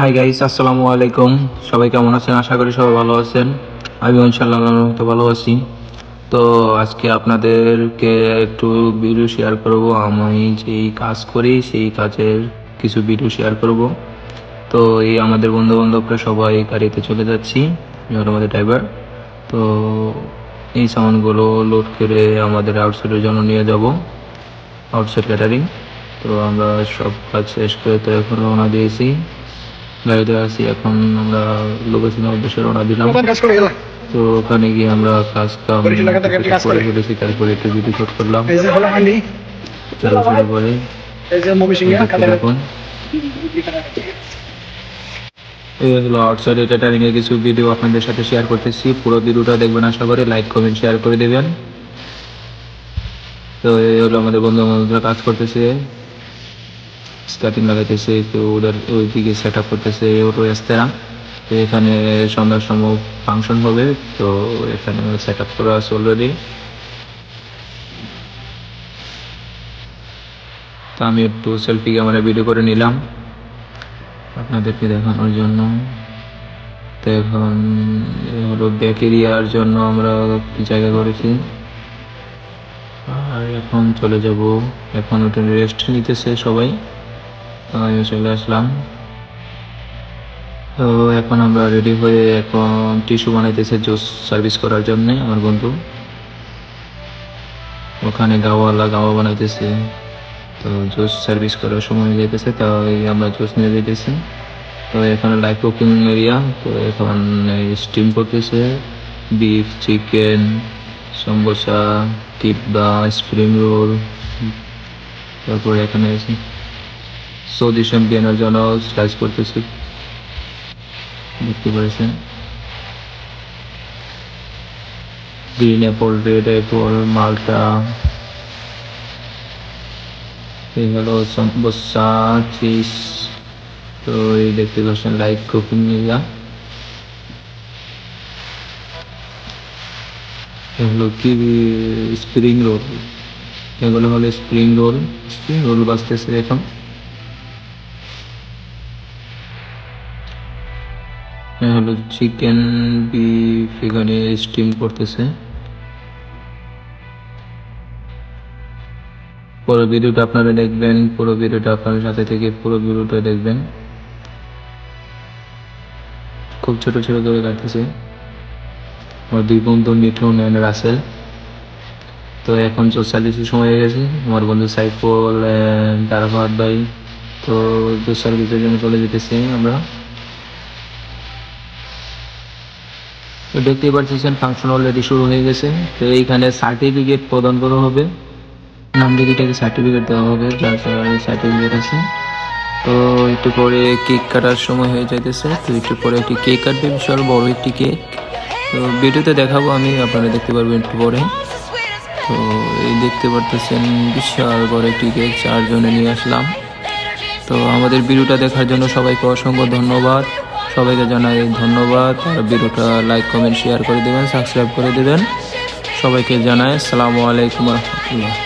Hi guys আসসালামু আলাইকুম। সবাই কেমন আছেন? আশা করি সবাই ভালো আছেন। আমি ইনশাল্লাহ রহমতে ভালো আছি। তো আজকে আপনাদেরকে একটু ভিডিও শেয়ার করব। আমি যেই কাজ করি, সেই কাজের কিছু ভিডিও শেয়ার করব। তো এই আমাদের বন্ধু বান্ধবরা সবাই গাড়িতে চলে যাচ্ছি। আমাদের ড্রাইভার তো এই সামানগুলো লোড করে আমাদের আউটসাইডের জন্য নিয়ে যাব। আউটসাইড ক্যাটারিং তো আমরা সব কাজ শেষ করে তো এখন রওনা দিয়েছি। গাড়িতে আছি এখন আমরা লোকেশনের উদ্দেশ্যে রওনা দিলাম তো ওখানে গিয়ে আমরা কাজ কাম করে। ফেলেছি তারপরে একটু ভিডিও শুট করলাম। তারপরে আউটসাইড ক্যাটারিং এর কিছু ভিডিও আপনাদের সাথে শেয়ার করতেছি। পুরো ভিডিওটা দেখবেন আশা করে। লাইক কমেন্ট শেয়ার করে দেবেন। তো এই হলো আমাদের বন্ধু বান্ধবরা কাজ করতেছে। স্টার্টিং লাগাইতেছে, তো ওদের ওইদিকে সেট আপ করতেছে ওটো এস্তেরা। তো এখানে সন্ধ্যার সময় ফাংশন হবে, তো এখানে সেট আপ করা আছে অলরেডি তো আমি একটু সেলফি ক্যামেরা ভিডিও করে নিলাম, আপনাদেরকে দেখানোর জন্য। তো এখন হলো ব্যাক এরিয়ার জন্য আমরা জায়গা করেছি। আর এখন চলে যাব। এখন ওটা রেস্ট নিতেছে সবাই। আমিও চলে আসলাম। তো এখন আমরা রেডি হয়ে এখন টিস্যু বানাইতেছে জুস সার্ভিস করার জন্য আমার বন্ধু। ওখানে গাওয়ালা গাওয়া বানাইতেছে। তো জুস সার্ভিস করার সময় যেতেছে তাই আমরা জুস নিয়ে যেতেছি তো এখানে লাইভ কুকিং এরিয়া তো এখন স্টিম করতেছে। বিফ চিকেন সমোসা কিব্বা স্প্রিং রোল তারপরে এখানে সৌদি চ্যাম্পিয়নের জন্য স্লাইস করতেছে। দেখতে পাচ্ছেন। গ্রিন অ্যাপল রেড অ্যাপল মালটা। এই হলো সমোসা চিজ তো এই দেখতে পাচ্ছেন লাইট কুকিং এরিয়া এগুলো কি স্প্রিং রোল এগুলো হলো স্প্রিং রোল স্প্রিং রোল বাজতেছে এখন। এ হলো চিকেন বিফ, এখানে স্টিম করতেছে পুরো ভিডিওটা আপনারা দেখবেন, পুরো ভিডিওটা আপনাদের সাথে থেকে পুরো ভিডিওটা দেখবেন। খুব ছোট ছোট করে কাটতেছে। আমার দুই বন্ধু মিঠুন অ্যান্ড রাসেল। তো এখন চল্লিশের সময় হয়ে গেছে। আমার বন্ধু সাইফুল তারাফাত ভাই। তো সার্ভিসের জন্য চলে যেতেছি আমরা। তো দেখতেই পাচ্ছেন ফাংশন অলরেডি শুরু হয়ে গেছে। তো এইখানে সার্টিফিকেট প্রদান করা হবে। নাম লিখিটাকে সার্টিফিকেট দেওয়া হবে যার সার্টিফিকেট আছে। তো একটু পরে কেক কাটার সময় হয়ে যাইতেছে। তো একটু পরে একটি কেক কাটবে, বিশাল বড় একটি কেক তো ভিডিওতে দেখাবো আমি, আপনারা দেখতে পারবেন একটু পরে। তো এই দেখতে পারতেছেন, বিশাল বড় একটি কেক চারজনে নিয়ে আসলাম। তো আমাদের ভিডিওটা দেখার জন্য সবাইকে অসংখ্য ধন্যবাদ। সবাইকে জানাই ধন্যবাদ। আর ভিডিওটা লাইক কমেন্ট শেয়ার করে দেবেন সাবস্ক্রাইব করে দেবেন। সবাইকে জানাই, আসসালামু আলাইকুম রহমতুল্লাহ।